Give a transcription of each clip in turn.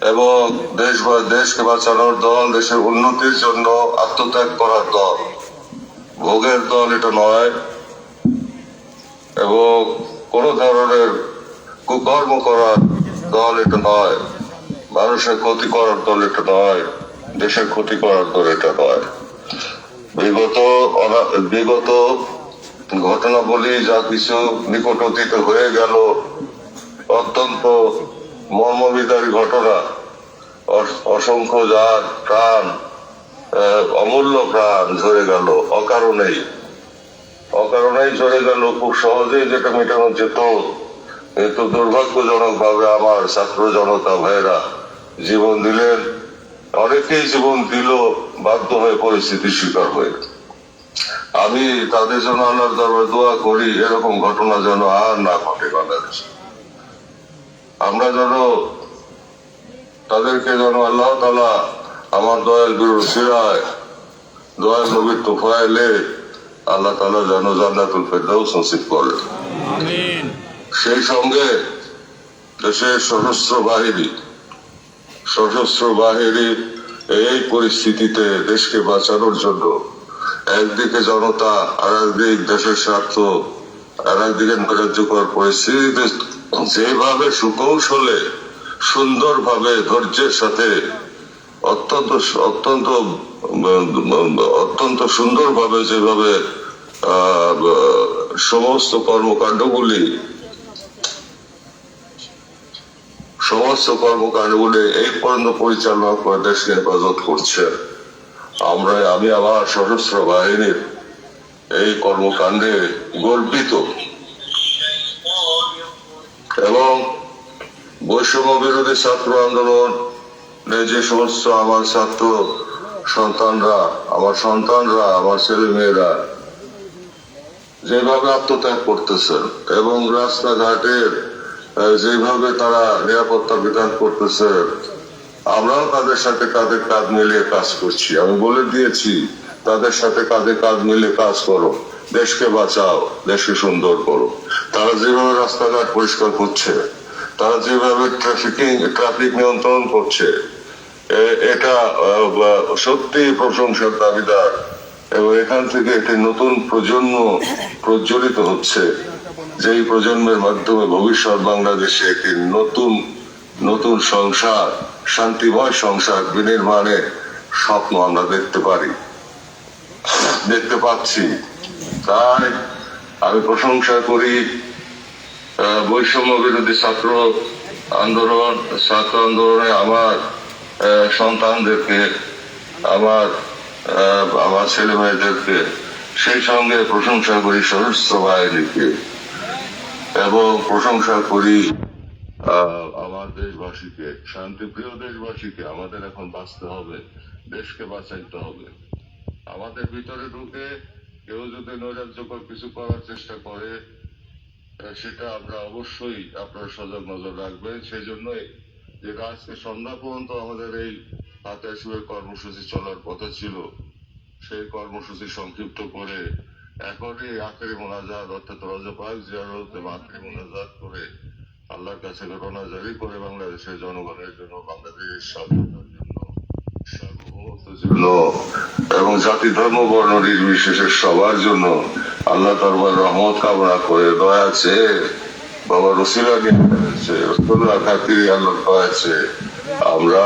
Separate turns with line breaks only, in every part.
এবং দেশ বা- দেশকে বাঁচানোর দল, দেশের উন্নতির জন্য আত্মত্যাগ করার দল। ভোগের দল এটা নয়। এবং কোন ধরনের কুকর্ম করার দল এটা নয়। মানুষের ক্ষতি করার দল এটা নয়। দেশের ক্ষতি করার দল এটা নয়। বিগত বিগত ঘটনাবলী যা কিছু নিকট অতীত হয়ে গেল, অত্যন্ত মর্মবিদারী ঘটনা, অস- অসংখ্য যার প্রাণ অমূল্য প্রাণ ঝরে গেল, অকারণেই। অকারণেই ঝরে গেল, খুব সহজেই যেটা মেটানো যেত। কিন্তু দুর্ভাগ্যজনক ভাবে আমার ছাত্র জনতা ভাইরা জীবন দিলেন। অনেকেই জীবন দিল বাধ্য হয়ে পরিস্থিতির শিকার হয়ে। আমি তাদের জন্য আল্লাহর দরবার দোয়া করি, এরকম ঘটনা যেন আর না ঘটে বাংলাদেশে। আমরা যেন তাদেরকে যেন আল্লাহ তালা আমার দয়াল গুরু সিরায় দয়াল নবীর তোফায়লে আল্লাহ তালা যেন জান্নাতুল ফেরদাউস নসিব করে। সেই সঙ্গে দেশের সশস্ত্র বাহিনী সশস্ত্র বাহিনী এই পরিস্থিতিতে দেশকে বাঁচানোর জন্য একদিকে জনতা আর একদিক দেশের স্বার্থ আর একদিকে নৈরাজ্যকর পরিস্থিতিতে যেভাবে সুকৌশলে, সুন্দরভাবে ধৈর্যের সাথে অত্যন্ত অত্যন্ত অত্যন্ত সুন্দরভাবে যেভাবে সমস্ত কর্মকাণ্ডগুলি সমস্ত কর্মকাণ্ডগুলি এই পর্যন্ত পরিচালনা করে দেশকে হেফাজত করছে। আমরা, আমি আমার সশস্ত্র বাহিনীর এই কর্মকাণ্ডে গর্বিত। এবং বৈষম্য বিরোধী ছাত্র আন্দোলন যে সমস্ত আমার ছাত্র সন্তানরা, আমার সন্তানরা, আমার ছেলে মেয়েরা যেভাবে আত্মত্যাগ করতেছেন এবং রাস্তাঘাটের যেভাবে তারা নিরাপত্তা বিধান করতেছে, আমরাও তাদের সাথে কাঁধে কাঁধ মিলিয়ে কাজ করছি। আমি বলে দিয়েছি, তাদের সাথে কাঁধে কাঁধ মিলিয়ে কাজ করো। দেশকে বাঁচাও, দেশকে সুন্দর করো। তারা যেভাবে রাস্তাঘাট পরিষ্কার করছে, তারা যেভাবে ট্রাফিকিং ট্রাফিক নিয়ন্ত্রণ করছে এটা সত্যি প্রশংসার দাবিদার। এবং এখান থেকে একটি নতুন প্রজন্ম প্রজ্বলিত হচ্ছে, যেই প্রজন্মের মাধ্যমে ভবিষ্যৎ বাংলাদেশে একটি নতুন নতুন সংসার, শান্তিময় সংসার বিনির্মাণের স্বপ্ন আমরা দেখতে পারি। দেখতে পাচ্ছি। তাই আমি প্রশংসা করি বৈষম্য বিরোধী ছাত্র আন্দোলন, ছাত্র আন্দোলনে আমার সন্তানদেরকে, আমার আমার ছেলে মেয়েদেরকে সেই সঙ্গে প্রশংসা করি সশস্ত্র বাহিনীকে। এবং প্রশংসা করি আমার দেশবাসীকে শান্তিপ্রিয় দেশবাসীকে, আমাদের এখন বাঁচতে হবে, দেশকে বাঁচাইতে হবে। আমাদের ভিতরে ঢুকে কেউ যদি নৈরাজ্যকর কিছু করার চেষ্টা করে সেটা আমরা অবশ্যই আপনারা সজাগ নজর রাখবেন। সেই জন্যই যে আজকে সন্ধ্যা পর্যন্ত আমাদের এই হাতে কর্মসূচি চলার কথা ছিল, সেই কর্মসূচি সংক্ষিপ্ত করে এখনই আখেরি মোনাজাত, অর্থাৎ রজপাক জিয়ারত আখেরি মোনাজাত করে আল্লাহর কাছে ঘটনা জারি করে বাংলাদেশের জনগণের জন্য, বাংলাদেশের স্বাধীনতার জন্য সার্বভৌমত্বের জন্য। এবং জাতি ধর্ম বর্ণ নির্বিশেষে সবার জন্য আল্লাহ দরবার রহমত কামনা করে, দয়া বাবা রসিলা নিয়ে হয়েছে রসুল্লাহ খাতির আল্লাহ দয়া আছে আমরা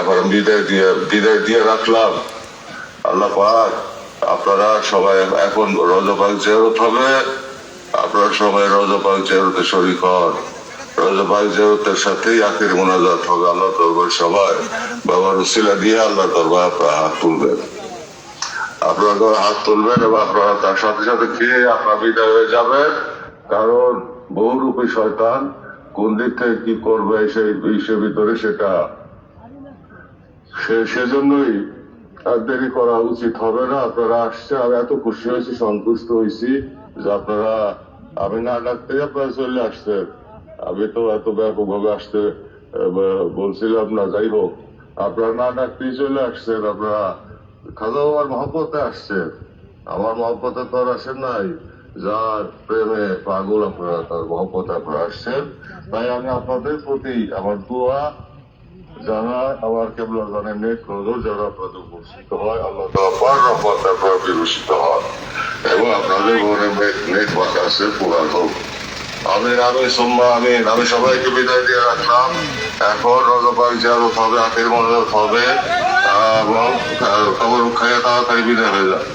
এখন বিদায় দিয়ে বিদায় দিয়ে রাখলাম। আল্লাহ পাক আপনারা সবাই এখন রজপাক জেরত হবে। আপনারা সবাই রজপাক জেরতে শরিক হন। রজপাক জেরতের সাথেই আখির মোনাজাত হবে আল্লাহ দরবার সবাই। বাবা রসিলা দিয়ে আল্লাহ দরবার আপনারা হাত তুলবেন। আপনারা হাত তুলবেন এবং আপনারা তার সাথে সাথে খেয়ে আপনারা বিদায় হয়ে যাবেন। কারণ বহুরূপী শয়তান কোন দিক থেকে কি করবে সেই বিশ্বের ভিতরে সেটা সেজন্যই আর দেরি করা উচিত হবে না। আপনারা আসছে আমি এত খুশি হয়েছি, সন্তুষ্ট হয়েছি যে আপনারা, আমি না ডাকতে আপনারা চলে আসছেন। আমি তো এত ব্যাপকভাবে আসতে বলছিলাম না, যাই হোক, আপনারা না ডাকতেই চলে আসছেন, আপনারা খাজা বাবার মহব্বতে আসছেন আমার মহব্বতে তো আর আসেন নাই। যার প্রেমে পাগল আপনারা, তার মহব্বতে আপনারা আসছেন। তাই আমি আপনাদের প্রতি আমার দোয়া জানায় আবার কেবল জানে নেক নজর যারা আপনাদের উপস্থিত হয়, আল্লাহ পার রহমত আপনারা বিভূষিত হন এবং আপনাদের মনে নেক কথা আছে পুরান হোক। আমি আমি সোম্মা আমি আমি সবাইকে বিদায় দিয়ে রাখলাম। এখন রজপাক জিয়ারত হবে আখের মনোরত হবে। এবং খবর খাইয়ে তাড়াতাড়ি বিদায় হয়ে যায়